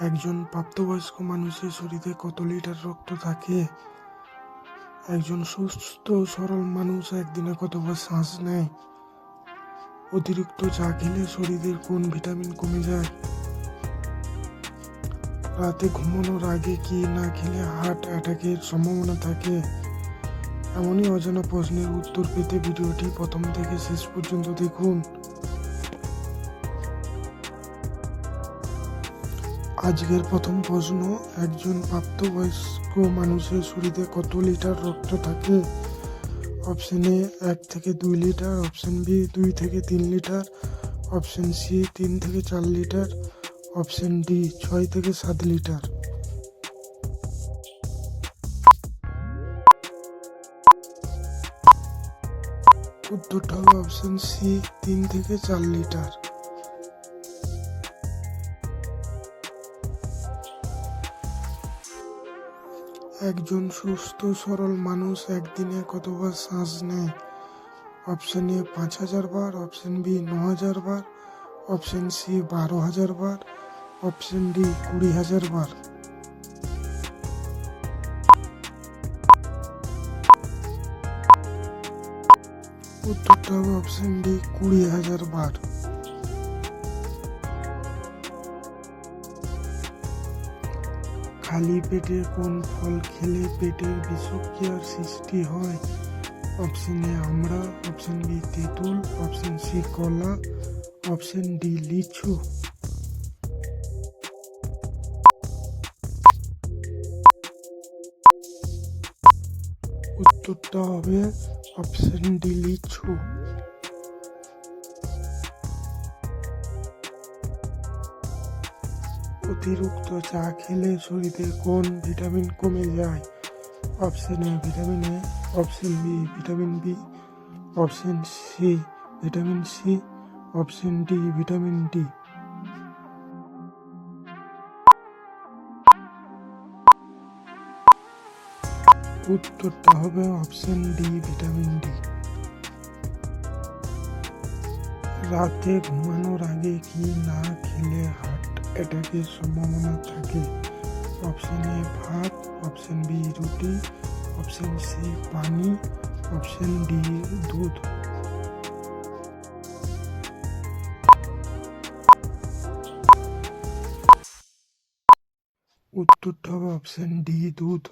একজন প্রাপ্তবয়স্ক মানুষের শরীরে কত লিটার রক্ত থাকে? একজন সুস্থ, সরল মানুষ একদিনে কতবার শ্বাস নেয়? অতিরিক্ত চা খেলে শরীরের কোন ভিটামিন কমে যায়? রাতে ঘুমানোর আগে কি না খেলে হার্ট অ্যাটাকের সম্ভাবনা থাকে? এমনই অজানা প্রশ্নের উত্তর পেতে ভিডিওটি প্রথম থেকে শেষ পর্যন্ত দেখুন। আজকের প্রথম প্রশ্ন, একজন প্রাপ্তবয়স্ক মানুষের শরীরে কত লিটার রক্ত থাকে? অপশন এ, এক থেকে দুই লিটার। অপশন বি, দুই থেকে তিন লিটার। অপশন সি, তিন থেকে চার লিটার। অপশন ডি, ছয় থেকে সাত লিটার। উত্তরটা হবে অপশন সি, তিন থেকে চার লিটার। একজন সুস্থ, সরল মানুষ একদিনে কতবার শ্বাস নেয়? অপশন এ পাঁচ হাজার বার অপশন বি ন হাজার বার অপশন সি বারো হাজার বার অপশন ডি কুড়ি হাজার বার। উত্তরটা হবে অপশন ডি কুড়ি হাজার বার। খালি পেটে কোন ফল খেলে পেটের বিষক্রিয়ার সৃষ্টি হয়? অপশন এ আমরা। অপশন বি তেঁতুল। অপশন সি কলা। অপশন ডি লিচু। উত্তরটা হবে অপশন ডি লিচু। অতিরিক্ত চা খেলে শরীরে কোন ভিটামিন কমে যায়? Option A vitamin A, option B vitamin B, option C vitamin C, option D vitamin D. উত্তরটা হবে অপশন ডি ভিটামিন ডি। রাতে ঘুমানোর আগে কি না খেলে হার্ট অ্যাটাকের সম্ভাবনা থাকে অপশন এ ভাত অপশন বি রুটি অপশন সি পানি অপশন ডি দুধ উত্তরটা হবে অপশন ডি দুধ